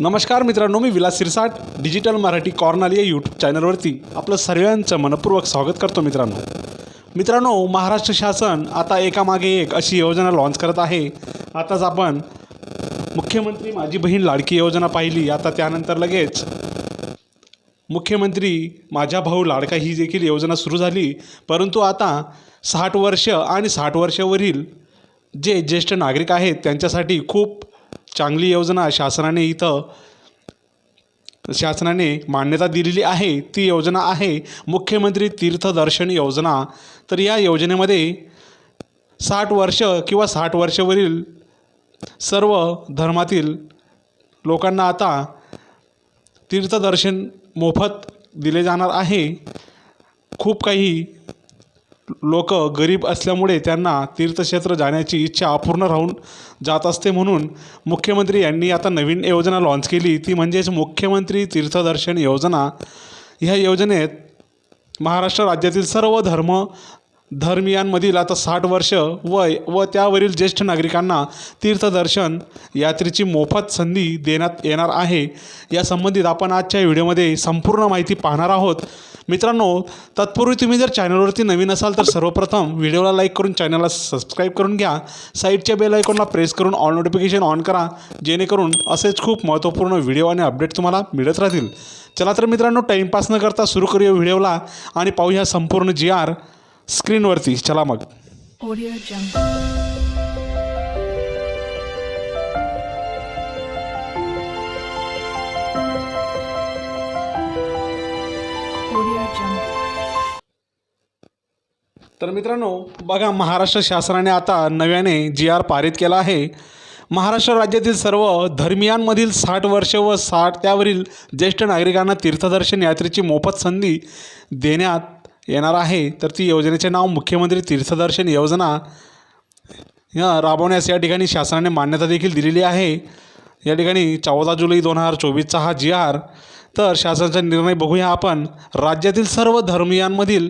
नमस्कार मित्रांनो मी विलास सिरसाट डिजिटल मराठी कॉर्नल या यूट्यूब चॅनलवरती आपलं सर्वांचं मनपूर्वक स्वागत करतो मित्रांनो. मित्रांनो महाराष्ट्र शासन आता एकामागे एक अशी योजना लॉन्च करत आहे. आताच आपण मुख्यमंत्री माझी बहीण लाडकी योजना पाहिली आता त्यानंतर लगेच मुख्यमंत्री माझ्या भाऊ लाडका ही देखील योजना सुरू झाली. परंतु आता साठ वर्ष आणि साठ वर्षावरील जे ज्येष्ठ नागरिक आहेत त्यांच्यासाठी खूप चांगली योजना शासनाने इथं शासनाने मान्यता दिलेली आहे ती योजना आहे मुख्यमंत्री तीर्थदर्शन योजना. तर या योजनेमध्ये साठ वर्ष किंवा साठ वर्षावरील सर्व धर्मातील लोकांना आता तीर्थदर्शन मोफत दिले जाणार आहे. खूप काही लोक गरीब असल्यामुळे त्यांना तीर्थक्षेत्र जाण्याची इच्छा अपूर्ण राहून जात असते म्हणून मुख्यमंत्री यांनी आता नवीन योजना लॉन्च केली. ती म्हणजेच मुख्यमंत्री तीर्थदर्शन योजना. ह्या योजनेत महाराष्ट्र राज्यातील सर्व धर्म धर्मियांमधील आता साठ वर्ष वय व त्यावरील ज्येष्ठ नागरिकांना तीर्थदर्शन यात्रेची मोफत संधी देण्यात येणार आहे. या संबंधित आपण आजच्या व्हिडिओमध्ये संपूर्ण माहिती पाहणार आहोत. मित्रांनो तत्पूर्वी तुम्ही जर चॅनलवरती नवीन असाल तर सर्वप्रथम व्हिडिओला लाईक करून चॅनलला सबस्क्राईब करून घ्या. साईडच्या बेल आयकॉनला प्रेस करून ऑल नोटिफिकेशन ऑन करा. जेणेकरून असेच खूप महत्त्वपूर्ण व्हिडिओ आणि अपडेट तुम्हाला मिळत राहतील. चला तर मित्रांनो टाईमपास न करता सुरू करूया व्हिडिओला आणि पाहूया संपूर्ण जी आर स्क्रीनवरती चला मग. तर मित्रांनो बघा महाराष्ट्र शासनाने आता नव्याने जी आर पारित केला आहे. महाराष्ट्र राज्यातील सर्व धर्मियांमधील साठ वर्ष व साठ त्यावरील ज्येष्ठ नागरिकांना तीर्थदर्शन यात्रेची मोफत संधी देण्यात येणार आहे. तर ती योजनेचे नाव मुख्यमंत्री तीर्थदर्शन योजना राबवण्यास या ठिकाणी शासनाने मान्यता देखील दिलेली आहे. या ठिकाणी चौदा जुलै दोन हजार चोवीसचा हा जी आर. तर शासनाचा निर्णय बघूया आपण. राज्यातील सर्व धर्मियांमधील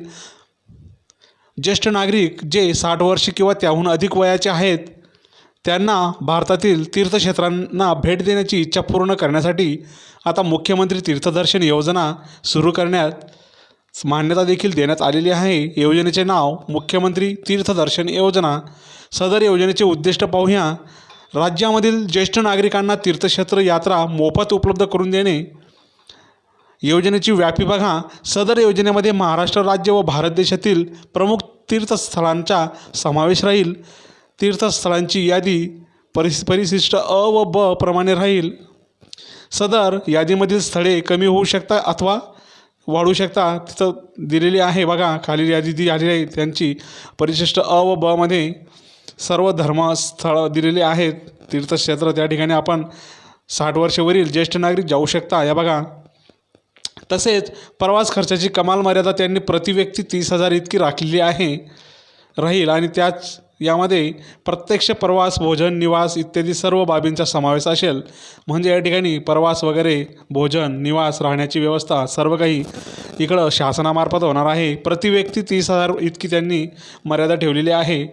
ज्येष्ठ नागरिक जे साठ वर्ष किंवा त्याहून अधिक वयाचे आहेत त्यांना भारतातील तीर्थक्षेत्रांना भेट देण्याची इच्छा पूर्ण करण्यासाठी आता मुख्यमंत्री तीर्थदर्शन योजना सुरू करण्यात मान्यता देखील देण्यात आलेली आहे. योजनेचे नाव मुख्यमंत्री तीर्थदर्शन योजना. सदर योजनेचे उद्दिष्ट पाहूया. राज्यामधील ज्येष्ठ नागरिकांना तीर्थक्षेत्र यात्रा मोफत उपलब्ध करून देणे योजनेची व्यापी बघा. सदर योजनेमध्ये महाराष्ट्र राज्य व भारत देशातील प्रमुख तीर्थस्थळांचा समावेश राहील. तीर्थस्थळांची यादी परिस परिशिष्ट अ व ब प्रमाणे राहील. सदर यादीमधील स्थळे कमी होऊ शकतात अथवा वाढू शकता तिथं दिलेली आहे बघा. खालील यादी जी आलेली आहे त्यांची परिशिष्ट अ व बमध्ये सर्व धर्मस्थळं दिलेली आहेत. तीर्थक्षेत्र त्या ठिकाणी आपण साठ वर्षावरील ज्येष्ठ नागरिक जाऊ शकता. या बघा. तसेच प्रवास खर्चाची कमाल मर्यादा त्यांनी प्रति व्यक्ती तीस हजार इतकी राखलेली आहे राहील. आणि त्याच यामध्ये प्रत्यक्ष प्रवास भोजन निवास इत्यादी सर्व बाबींचा समावेश असेल. म्हणजे या ठिकाणी प्रवास वगैरे भोजन निवास राहण्याची व्यवस्था सर्व काही इकडं शासनामार्फत होणार आहे. प्रति व्यक्ती तीस हजार इतकी त्यांनी मर्यादा ठेवलेली आहे.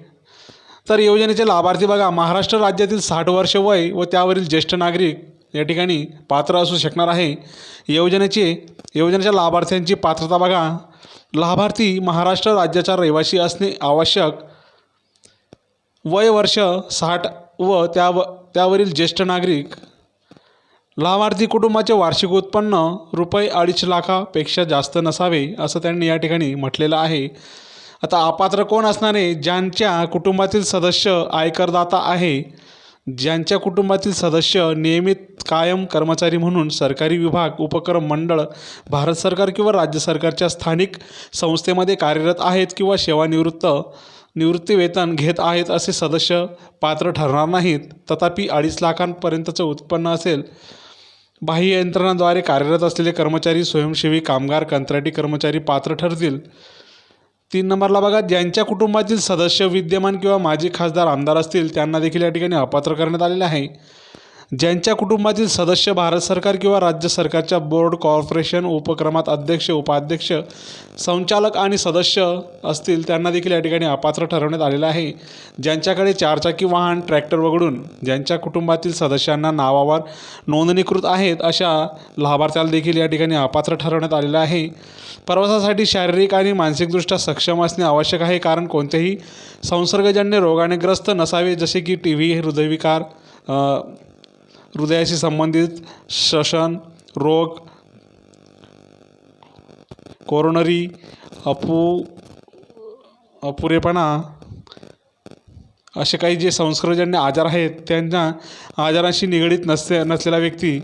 तर योजनेचे लाभार्थी बघा महाराष्ट्र राज्यातील साठ वर्ष वय व त्यावरील ज्येष्ठ नागरिक या ठिकाणी पात्र असू शकणार आहे. योजनेचे योजनेच्या लाभार्थ्यांची पात्रता बघा. लाभार्थी महाराष्ट्र राज्याचा रहिवासी असणे आवश्यक. वय वर्ष साठ व त्याव त्यावरील ज्येष्ठ नागरिक. लाभार्थी कुटुंबाचे वार्षिक उत्पन्न रुपये अडीच लाखापेक्षा जास्त नसावे असं त्यांनी या ठिकाणी म्हटलेलं आहे. आता अपात्र कोण असणारे ज्यांच्या कुटुंबातील सदस्य आयकरदाता आहे. ज्यांच्या कुटुंबातील सदस्य नियमित कायम कर्मचारी म्हणून सरकारी विभाग उपक्रम मंडळ भारत सरकार किंवा राज्य सरकारच्या स्थानिक संस्थेमध्ये कार्यरत आहेत किंवा सेवानिवृत्त निवृत्तीवेतन घेत आहेत असे सदस्य पात्र ठरणार नाहीत. तथापि अडीच लाखांपर्यंतचं उत्पन्न असेल. बाह्य यंत्रणाद्वारे कार्यरत असलेले कर्मचारी स्वयंसेवी कामगार कंत्राटी कर्मचारी पात्र ठरतील. तीन नंबरला बघा ज्यांच्या कुटुंबातील सदस्य विद्यमान किंवा माजी खासदार आमदार असतील त्यांना देखील या ठिकाणी अपात्र करण्यात आलेले आहे. ज्यांच्या कुटुंबातील सदस्य भारत सरकार किंवा राज्य सरकारच्या बोर्ड कॉर्पोरेशन उपक्रमात अध्यक्ष उपाध्यक्ष संचालक आणि सदस्य असतील त्यांना देखील या ठिकाणी अपात्र ठरवण्यात आलेलं आहे. ज्यांच्याकडे चारचाकी वाहन ट्रॅक्टर वगळून ज्यांच्या कुटुंबातील सदस्यांना नावावर नोंदणीकृत आहेत अशा लाभार्थ्याला देखील या ठिकाणी अपात्र ठरवण्यात आलेलं आहे. प्रवासासाठी शारीरिक आणि मानसिकदृष्ट्या सक्षम असणे आवश्यक आहे कारण कोणत्याही संसर्गजन्य रोगाने ग्रस्त नसावे जसे की टी व्ही हृदयविकार हृदयाशी संबंधित श्वसन रोग कोरोनरी अपू अपुरेपणा असे काही जे संसर्गजन्य आजार आहेत त्यांच्या आजाराशी निगडीत नसते नसलेला व्यक्ती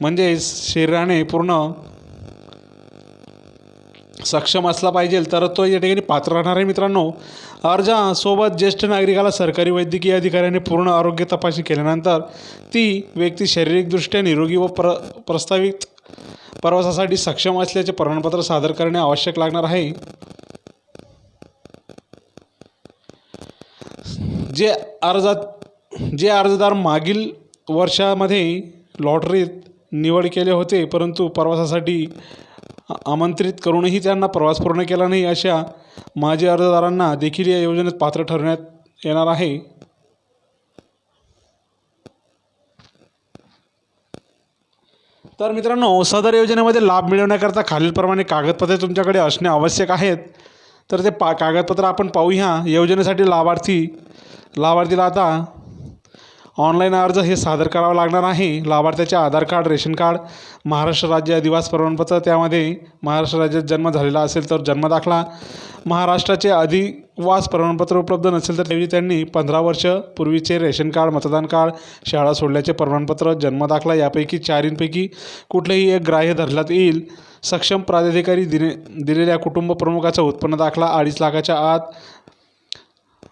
म्हणजेच शरीराने पूर्ण सक्षम असला पाहिजे तर तो या ठिकाणी पात्र राहणार आहे मित्रांनो. अर्जासोबत ज्येष्ठ नागरिकाला सरकारी वैद्यकीय अधिकाऱ्याने पूर्ण आरोग्य तपासणी केल्यानंतर ती व्यक्ती शारीरिकदृष्ट्या निरोगी व प्र प्रस्तावित प्रवासासाठी सक्षम असल्याचे प्रमाणपत्र सादर करणे आवश्यक लागणार आहे. जे अर्जात जे अर्जदार मागील वर्षामध्ये लॉटरीत निवड केले होते परंतु प्रवासासाठी आमंत्रित करूनही त्यांना प्रवास पूर्ण केला नाही अशा माजी अर्जदारांना देखील या योजनेत पात्र ठरवण्यात येणार आहे. तर मित्रांनो सदर योजनेमध्ये लाभ मिळवण्याकरता खालीलप्रमाणे कागदपत्रे तुमच्याकडे असणे आवश्यक आहेत. तर ते पा कागदपत्र आपण पाहूया. योजनेसाठी लाभार्थी लाभार्थीला आता ऑनलाईन अर्ज हे सादर करावं लागणार आहे. लाभार्थ्याचे Aadhaar card ration card Maharashtra राज्य अधिवास प्रमाणपत्र त्यामध्ये महाराष्ट्र राज्यात जन्म झालेला असेल तर जन्मदाखला महाराष्ट्राचे अधिवास प्रमाणपत्र उपलब्ध नसेल तर त्यावेळी त्यांनी पंधरा वर्ष पूर्वीचे रेशन कार्ड मतदान कार्ड शाळा सोडल्याचे प्रमाणपत्र जन्मदाखला यापैकी चारींपैकी कुठलेही एक ग्राह्य धरण्यात येईल. सक्षम प्राधिकारी दिले दिलेल्या कुटुंब प्रमुखाचा उत्पन्न दाखला अडीच लाखाच्या आत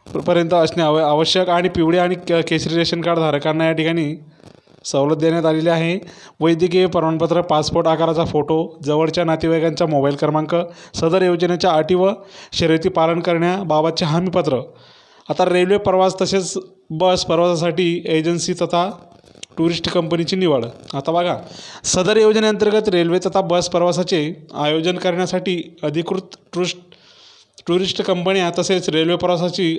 पर्यंत असणे आव आवश्यक आणि पिवळे आणि के केसरी रेशन कार्ड धारकांना या ठिकाणी सवलत देण्यात आलेली आहे. वैद्यकीय प्रमाणपत्र पासपोर्ट आकाराचा फोटो जवळच्या नातेवाईकांचा मोबाईल क्रमांक सदर योजनेच्या अटी व शर्यती पालन करण्याबाबतचे हमीपत्र. आता रेल्वे प्रवास तसेच बस प्रवासासाठी एजन्सी तथा टुरिस्ट कंपनीची निवड. आता बघा सदर योजनेअंतर्गत रेल्वे तथा बस प्रवासाचे आयोजन करण्यासाठी अधिकृत टुरिस्ट टुरिस्ट कंपन्या तसेच रेल्वे प्रवासाची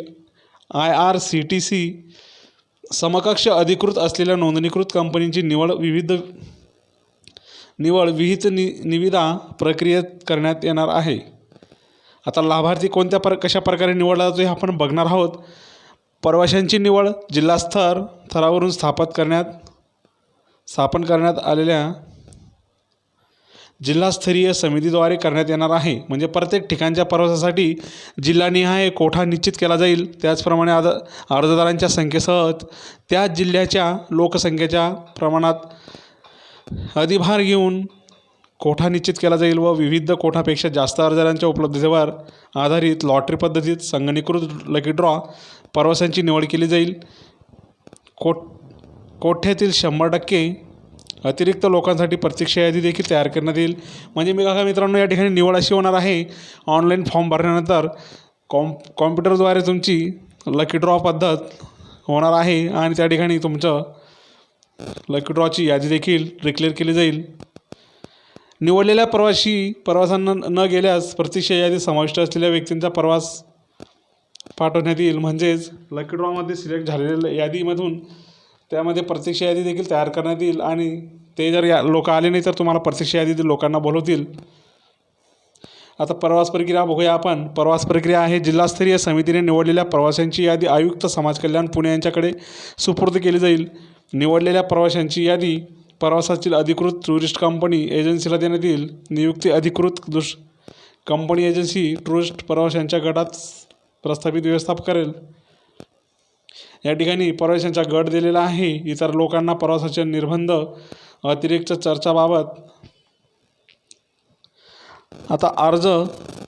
I R C T C समकक्ष अधिकृत असलेल्या नोंदणीकृत कंपनीची निवड विविध निवड विहित नि निविदा प्रक्रियेत करण्यात येणार आहे. आता लाभार्थी कोणत्या प्र कशा प्रकारे निवडला जातो हे आपण बघणार आहोत. प्रवाशांची निवड जिल्हास्तर थरावरून स्थापित करण्यात स्थापन करण्यात आलेल्या जिल्हास्तरीय समितीद्वारे करण्यात येणार आहे. म्हणजे प्रत्येक ठिकाणच्या प्रवासासाठी जिल्हानिहाय कोठा निश्चित केला जाईल? त्याचप्रमाणे अर्ज अर्जदारांच्या संख्येसह त्या जिल्ह्याच्या लोकसंख्येच्या प्रमाणात अधिभार घेऊन कोठा निश्चित केला जाईल व विविध कोठापेक्षा जास्त अर्जदारांच्या उपलब्धतेवर आधारित लॉटरी पद्धतीत संगणीकृत लकी ड्रॉ प्रवाशांची निवड केली जाईल. कोट कोठ्यातील शंभर टक्के अतिरिक्त लोकांसाठी प्रतीक्षा यादी देखील तयार करण्यात येईल. म्हणजे मी बघा मित्रांनो या ठिकाणी निवड अशी होणार आहे. ऑनलाईन फॉर्म भरल्यानंतर कॉम कॉम्प्युटरद्वारे तुमची लकी ड्रॉ पद्धत होणार आहे आणि त्या ठिकाणी तुमचं लकी ड्रॉची यादी देखील डिक्लेअर केली जाईल. निवडलेल्या प्रवासी प्रवासांना न गेल्यास प्रतीक्षा यादी समाविष्ट असलेल्या व्यक्तींचा प्रवास पाठवण्यात येईल. म्हणजेच लकी ड्रॉमध्ये सिलेक्ट झालेल्या यादीमधून त्यामध्ये प्रत्यक्ष यादी देखील तयार करण्यात येईल आणि ते जर या लोक आले नाही तर तुम्हाला प्रत्यक्ष यादी लोकांना बोलवतील. आता प्रवास प्रक्रिया बघूया आपण. प्रवास प्रक्रिया आहे जिल्हास्तरीय समितीने निवडलेल्या प्रवाशांची यादी आयुक्त समाज कल्याण पुणे यांच्याकडे सुपूर्द केली जाईल. निवडलेल्या प्रवाशांची यादी प्रवासातील अधिकृत टुरिस्ट कंपनी एजन्सीला देण्यात येईल. नियुक्ती अधिकृत दुष कंपनी एजन्सी टुरिस्ट प्रवाशांच्या गटात प्रस्थापित व्यवस्थाप करेल. या ठिकाणी प्रवाशांचा गट दिलेला आहे. इतर लोकांना प्रवासाचे निर्बंध अतिरिक्त चर्चाबाबत आता अर्ज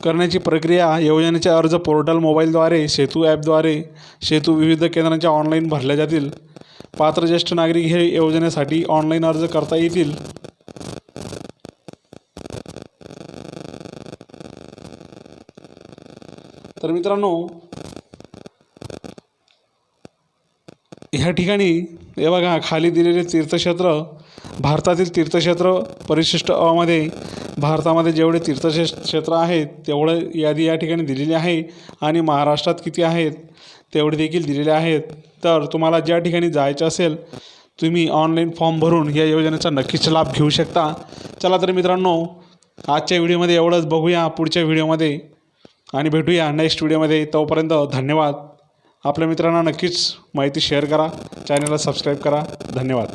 करण्याची प्रक्रिया योजनेचे अर्ज पोर्टल मोबाईलद्वारे सेतू ॲपद्वारे सेतू विविध केंद्रांच्या ऑनलाईन भरल्या जातील. पात्र ज्येष्ठ नागरिक हे योजनेसाठी ऑनलाईन अर्ज करता येतील. तर मित्रांनो ह्या ठिकाणी हे बघा खाली दिलेले तीर्थक्षेत्र भारतातील तीर्थक्षेत्र परिशिष्ट अमध्ये भारतामध्ये जेवढे तीर्थक्षे क्षेत्र आहेत तेवढं यादी या ठिकाणी दिलेली आहे आणि महाराष्ट्रात किती आहेत तेवढे देखील दिलेले आहेत. तर तुम्हाला ज्या ठिकाणी जायचं असेल तुम्ही ऑनलाईन फॉर्म भरून या योजनेचा नक्कीच लाभ घेऊ शकता. चला तर मित्रांनो आजच्या व्हिडिओमध्ये एवढंच. बघूया पुढच्या व्हिडिओमध्ये. आणि भेटूया नेक्स्ट व्हिडिओमध्ये. तोपर्यंत धन्यवाद. आपल्या मित्रांना नक्कीच माहिती शेअर करा. चॅनलला सबस्क्राईब करा. धन्यवाद.